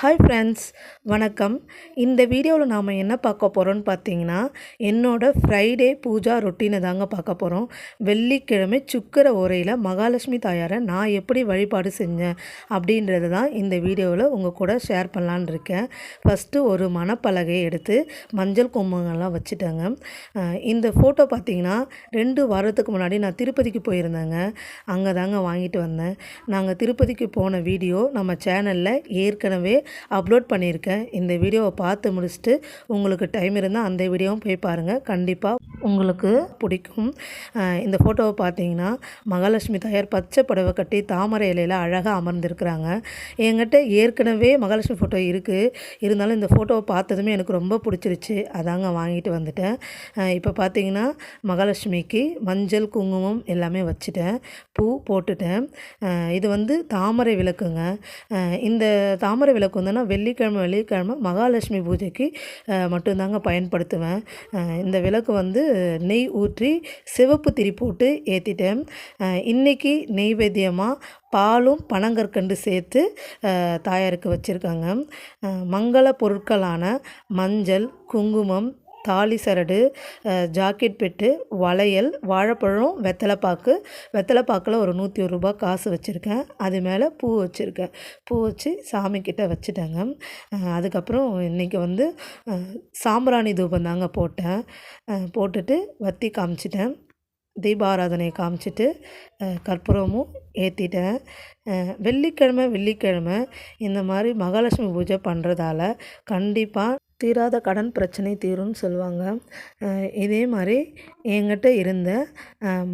Hi friends வணக்கம். இந்த வீடியோவில் நாம் என்ன பார்க்க போகிறோம்னு பார்த்தீங்கன்னா என்னோட ஃப்ரைடே பூஜா ரொட்டீனை தாங்க பார்க்க போகிறோம் வெள்ளிக்கிழமை சுக்கர உரையில் மகாலட்சுமி தாயாரை நான் எப்படி வழிபாடு செஞ்சேன் அப்படின்றது தான் இந்த வீடியோவில் உங்கள் கூட ஷேர் பண்ணலான்னு இருக்கேன். ஃபஸ்ட்டு ஒரு மணப்பலகையை எடுத்து மஞ்சள் கொம்புங்கள்லாம் வச்சுட்டேங்க. இந்த ஃபோட்டோ பார்த்தீங்கன்னா ரெண்டு வாரத்துக்கு முன்னாடி நான் திருப்பதிக்கு போயிருந்தேங்க. அங்கே தாங்க வாங்கிட்டு வந்தேன். நாங்கள் திருப்பதிக்கு போன வீடியோ நம்ம சேனலில் ஏற்கனவே அப்லோட் பண்ணியிருக்கேன். இந்த வீடியோவை பார்த்து முடிச்சுட்டு உங்களுக்கு டைம் இருந்தால் அந்த வீடியோவும் போய் பாருங்கள் கண்டிப்பாக உங்களுக்கு பிடிக்கும். இந்த ஃபோட்டோவை பார்த்தீங்கன்னா மகாலட்சுமி தாயார் பச்சை புடவை கட்டி தாமரை இலையில் அழகாக அமர்ந்திருக்கிறாங்க. என்கிட்ட ஏற்கனவே மகாலட்சுமி ஃபோட்டோ இருக்குது இருந்தாலும் இந்த ஃபோட்டோவை பார்த்ததுமே எனக்கு ரொம்ப பிடிச்சிருச்சு. அதாங்க வாங்கிட்டு வந்துட்டேன். இப்போ பார்த்தீங்கன்னா மகாலட்சுமிக்கு மஞ்சள் குங்குமம் எல்லாமே வச்சுட்டேன். பூ போட்டுட்டேன். இது வந்து தாமரை விளக்குங்க. இந்த தாமரை விளக்கு வந்துன்னா வெள்ளிக்கிழமை வெள்ளிக்கிழமை மகாலட்சுமி பூஜைக்கு மட்டும்தாங்க பயன்படுத்துவேன். இந்த விளக்கு வந்து நெய் ஊற்றி சிவப்பு திரி போட்டு ஏற்றிட்டேன் இன்றைக்கி நெய்வேத்தியமாக பாலும் பனங்கற்கண்டு சேர்த்து அஹ் தாயாருக்கு வச்சுருக்காங்க. மங்கள பொருட்களான மஞ்சள் குங்குமம் தாலி சரடு ஜாக்கெட் பெட்டு வளையல் வாழைப்பழம் வெத்தலைப்பாக்கு. வெத்தலைப்பாக்கில் ஒரு நூற்றி ஒரு ரூபாய் காசு வச்சுருக்கேன். அது மேலே பூ வச்சுருக்கேன். பூ வச்சு சாமிக்கிட்ட வச்சுட்டேங்க. அதுக்கப்புறம் இன்றைக்கி வந்து சாம்பிராணி தூபம் தாங்க போட்டேன். போட்டுட்டு வத்தி காமிச்சிட்டேன். தீபாராதனை காமிச்சிட்டு கற்பூரமும் ஏற்றிட்டேன் வெள்ளிக்கிழமை வெள்ளிக்கிழமை இந்த மாதிரி மகாலட்சுமி பூஜை பண்ணுறதால கண்டிப்பாக தீராத கடன் பிரச்சனை தீரும்னு சொல்லுவாங்க. இதே மாதிரி என்கிட்ட இருந்த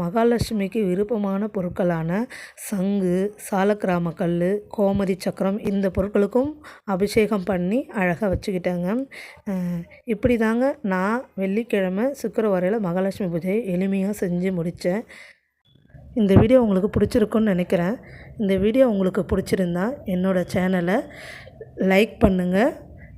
மகாலட்சுமிக்கு விருப்பமான பொருட்களான சங்கு சாலக்கிராம கல் கோமதி சக்கரம் இந்த பொருட்களுக்கும் அபிஷேகம் பண்ணி அழகாக வச்சுக்கிட்டேங்க. இப்படி தாங்க நான் வெள்ளிக்கிழமை சுக்கரவாரையில் மகாலட்சுமி பூஜையை எளிமையாக செஞ்சு முடித்தேன் இந்த வீடியோ உங்களுக்கு பிடிச்சிருக்குன்னு நினைக்கிறேன். இந்த வீடியோ உங்களுக்கு பிடிச்சிருந்தா என்னோடய சேனலை லைக் பண்ணுங்கள்